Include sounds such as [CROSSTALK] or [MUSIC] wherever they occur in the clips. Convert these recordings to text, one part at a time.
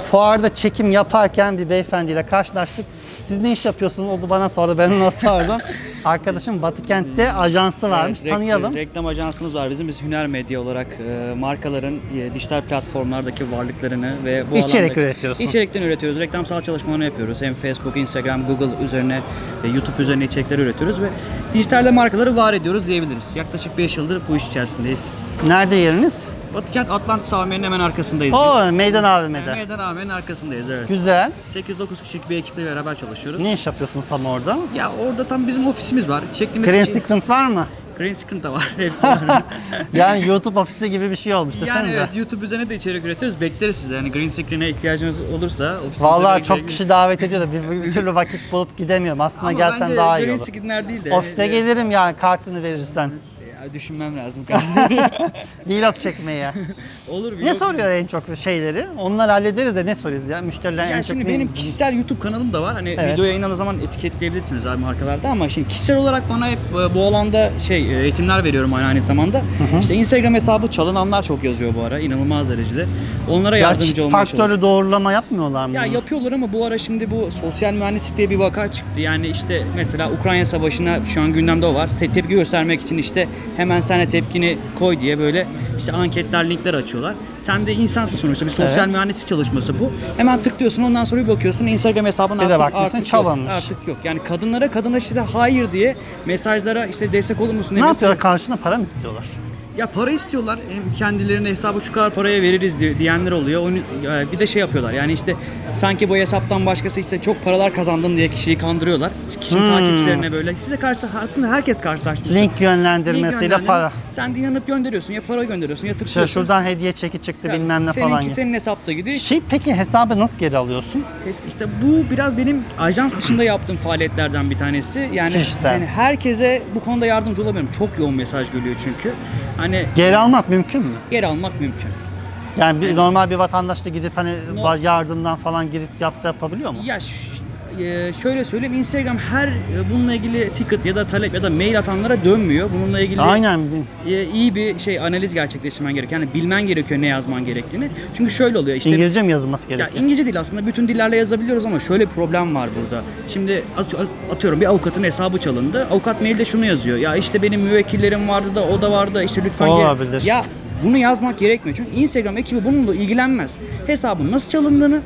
Fuarda çekim yaparken bir beyefendiyle karşılaştık. Siz ne iş yapıyorsunuz? Oldu bana sordu. Ben ona sordum. [LAUGHS] Arkadaşım Batıkent'te ajansı varmış. Evet, Tanıyalım. Reklam ajansımız var bizim. Biz Hüner Medya olarak e, markaların e, dijital platformlardaki varlıklarını ve bu İçerik alandaki- üretiyorsun. İçerikten üretiyoruz. Reklamsal çalışmalarını yapıyoruz. Hem Facebook, Instagram, Google üzerine, e, YouTube üzerine içerikler üretiyoruz ve dijitalde markaları var ediyoruz diyebiliriz. Yaklaşık 5 yıldır bu iş içerisindeyiz. Nerede yeriniz? Batıkent Atlantis AVM'nin hemen arkasındayız Oo, biz. meydan Yani AVM'de. Meydan AVM'nin arkasındayız evet. Güzel. 8-9 kişilik bir ekiple beraber çalışıyoruz. Ne iş yapıyorsunuz tam orada? Ya orada tam bizim ofisimiz var. Çektiğimiz Green için- Screen var mı? Green Screen de var. [LAUGHS] Hepsi var. [LAUGHS] Yani YouTube ofisi gibi bir şey olmuş Yani desenize. evet YouTube üzerine de içerik üretiyoruz. Bekleriz sizi. Yani green screen'e ihtiyacınız olursa ofisimize bekleriz. çok kişi davet [LAUGHS] ediyor da bir, bir türlü vakit bulup gidemiyorum. Aslında Ama gelsen bence daha iyi green olur. screenler değil de. Ofise e, gelirim yani kartını verirsen. ya düşünmem lazım. [LAUGHS] Vlog çekmeye. [LAUGHS] Olur bir ne soruyor en çok şeyleri? Onları hallederiz de ne soruyoruz ya? Müşteriler en Yani çok şimdi ne- benim kişisel YouTube kanalım da var. Hani Evet. video yayınladığı zaman etiketleyebilirsiniz abi markalarda ama şimdi kişisel olarak bana hep e, bu alanda şey e, eğitimler veriyorum aynı, aynı zamanda. İşte Instagram hesabı çalınanlar çok yazıyor bu ara inanılmaz derecede. Onlara ya yardımcı çift olmaya çalışıyorum. doğrulama yapmıyorlar mı? Ya bunu? yapıyorlar ama bu ara şimdi bu sosyal mühendislik diye bir vaka çıktı. Yani işte mesela Ukrayna Savaşı'na şu an gündemde o var. Te- tepki göstermek için işte hemen de tepkini koy diye böyle işte anketler, linkler açıyorlar. Sen de insansın sonuçta bir sosyal Evet. mühendislik çalışması bu. Hemen tıklıyorsun ondan sonra bir bakıyorsun Instagram hesabın Bir de artık, bakmışsın artık çalınmış. yok. Artık yok. Yani kadınlara kadına işte hayır diye mesajlara işte destek olur musun? ne yapıyorlar? Karşına para mı istiyorlar? Ya para istiyorlar. Hem kendilerine hesabı şu kadar paraya veririz diye- diyenler oluyor. Onu, e, bir de şey yapıyorlar. Yani işte sanki bu hesaptan başkası işte çok paralar kazandım diye kişiyi kandırıyorlar. Kişinin Hmm. takipçilerine böyle. Size karşı aslında herkes karşılaşmış. Link yönlendirmesiyle para. Sen de inanıp gönderiyorsun. Ya para gönderiyorsun ya İşte tıklıyorsun. şuradan hediye çeki çıktı Ya, bilmem ne seninki falan. senin hesapta gidiyor. Şey peki hesabı nasıl geri alıyorsun? İşte bu biraz benim ajans dışında yaptığım faaliyetlerden bir tanesi. Yani, Kişisel. yani herkese bu konuda yardımcı olamıyorum. Çok yoğun mesaj geliyor çünkü. Hani Geri almak mümkün mü? geri almak mümkün. Yani bir, normal bir vatandaş da gidip hani No- yardımdan falan girip yapsa yapabiliyor mu? Ya e, şöyle söyleyeyim Instagram her e, bununla ilgili ticket ya da talep ya da mail atanlara dönmüyor. Bununla ilgili Aynen. e, iyi bir şey analiz gerçekleştirmen gerekiyor. Yani bilmen gerekiyor ne yazman gerektiğini. Çünkü şöyle oluyor işte İngilizce mi yazılması ya gerekiyor? İngilizce değil aslında bütün dillerle yazabiliyoruz ama şöyle bir problem var burada. Şimdi at- atıyorum bir avukatın hesabı çalındı. Avukat mailde şunu yazıyor. Ya işte benim müvekkillerim vardı da o da vardı işte lütfen gel- Olabilir. Ya bunu yazmak gerekmiyor. Çünkü Instagram ekibi bununla ilgilenmez. Hesabın nasıl çalındığını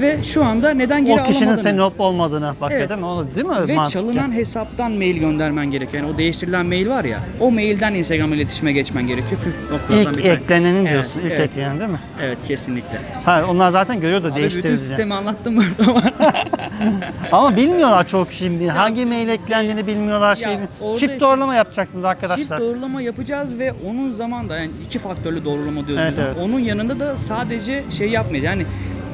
ve şu anda neden geri o kişinin alamadığını. senin olup olmadığına bakıyor Evet. değil mi? O, değil mi? Ve Mantıken. çalınan hesaptan mail göndermen gerekiyor. Yani o değiştirilen mail var ya, o mailden Instagram'a iletişime geçmen gerekiyor. Püf noktalardan İlk bir tane. eklenenin Evet, diyorsun. ilk evet. eklenen değil mi? Evet kesinlikle. Ha, onlar zaten görüyor da Abi bütün değiştiriliyor. sistemi anlattım mı? [LAUGHS] Ama bilmiyorlar çok şimdi. Hangi mail eklendiğini bilmiyorlar. Ya Şey, orada çift işte- doğrulama yapacaksınız Çift arkadaşlar. doğrulama yapacağız ve onun zamanda yani iki faktörlü doğrulama diyoruz. Evet, evet. Onun yanında da sadece şey yapmayacağız. Yani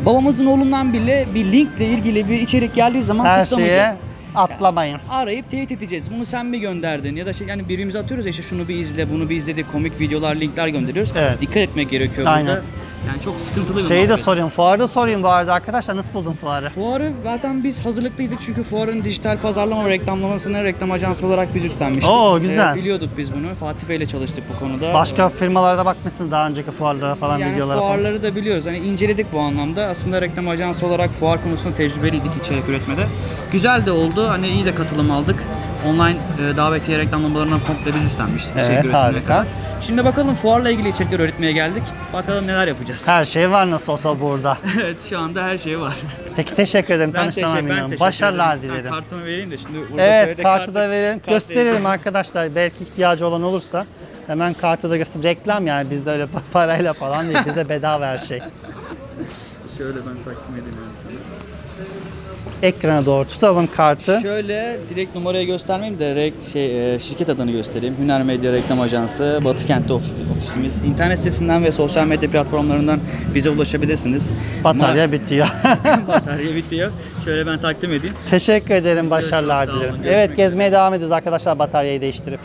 babamızın oğlundan bile bir linkle ilgili bir içerik geldiği zaman Her şeye tıklamayacağız. atlamayın. arayıp teyit edeceğiz. Bunu sen mi gönderdin? Ya da şey yani birbirimize atıyoruz ya işte şunu bir izle, bunu bir izle diye komik videolar, linkler gönderiyoruz. Evet. Dikkat etmek gerekiyor Aynen. burada. Yani çok sıkıntılı bir Şeyi de muhabbet. sorayım. Fuarda sorayım bu arada arkadaşlar. Nasıl buldun fuarı? Fuarı zaten biz hazırlıklıydık çünkü fuarın dijital pazarlama ve reklamlamasını reklam ajansı olarak biz üstlenmiştik. Oo, güzel. Ee, biliyorduk biz bunu. Fatih Bey'le çalıştık bu konuda. Başka firmalarda bakmışsın daha önceki fuarlara falan yani videolara falan. fuarları da biliyoruz. Hani inceledik bu anlamda. Aslında reklam ajansı olarak fuar konusunda tecrübeliydik içerik üretmede. Güzel de oldu. Hani iyi de katılım aldık. Online e, davetiye reklamlamalarını komple biz üstlenmiştik. Evet, içerik üretimine harika. kadar. Şimdi bakalım fuarla ilgili içerikler üretmeye geldik. Bakalım neler yapacağız. Her şey var nasıl olsa burada. [LAUGHS] evet şu anda her şey var. Peki teşekkür ederim. Ben Tanıştığıma teşekkür, ben memnunum. teşekkür Başarılar ederim. dilerim. Ben kartımı vereyim de şimdi burada Evet şöyle kartı da verelim. kart Gösterelim arkadaşlar. Belki ihtiyacı olan olursa hemen kartı da göster. Reklam yani bizde öyle parayla falan değil. Bizde bedava her şey. [LAUGHS] Şöyle ben takdim edeyim yani sana. Ekrana doğru tutalım kartı. Şöyle direkt numarayı göstermeyeyim de rek- şey, e, şirket adını göstereyim. Hüner Medya Reklam Ajansı, Batıkent'te ofi- ofisimiz. İnternet sitesinden ve sosyal medya platformlarından bize ulaşabilirsiniz. Batarya bitiyor. [LAUGHS] Batarya bitiyor. Şöyle ben takdim edeyim. Teşekkür ederim. Başarılar Görüşmek, sağ olun. dilerim. Görüşmek Evet gezmeye devam ediyoruz arkadaşlar bataryayı değiştirip.